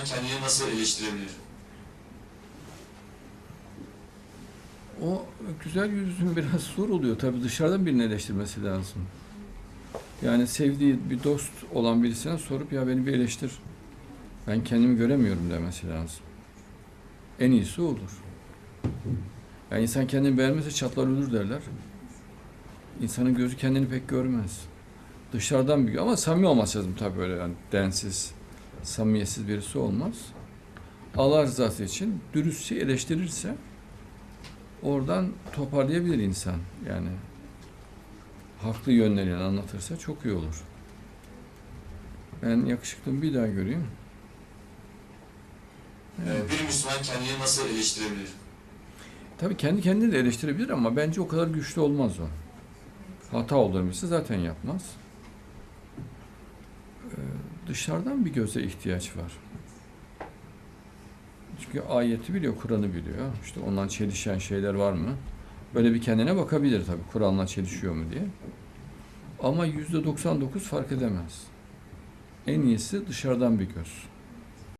Müslüman kendini nasıl eleştirebilir? O güzel yüzün biraz zor oluyor tabii dışarıdan birini eleştirmesi lazım. Yani sevdiği bir dost olan birisine sorup ya beni bir eleştir. Ben kendimi göremiyorum demesi lazım. En iyisi olur. Yani insan kendini beğenmezse çatlar ölür derler. İnsanın gözü kendini pek görmez. Dışarıdan bir ama samimi olması lazım tabii böyle yani densiz, samimiyetsiz birisi olmaz. Allah rızası için dürüstçe eleştirirse oradan toparlayabilir insan yani. Haklı yönlerini anlatırsa çok iyi olur. Ben yakışıklımı bir daha göreyim. Ee, bir Müslüman kendini nasıl eleştirebilir? Tabii kendi kendini de eleştirebilir ama bence o kadar güçlü olmaz o. Hata bilse zaten yapmaz. Dışarıdan bir göze ihtiyaç var. Çünkü ayeti biliyor, Kur'an'ı biliyor. İşte ondan çelişen şeyler var mı? Böyle bir kendine bakabilir tabii Kur'an'la çelişiyor mu diye. Ama yüzde 99 fark edemez. En iyisi dışarıdan bir göz.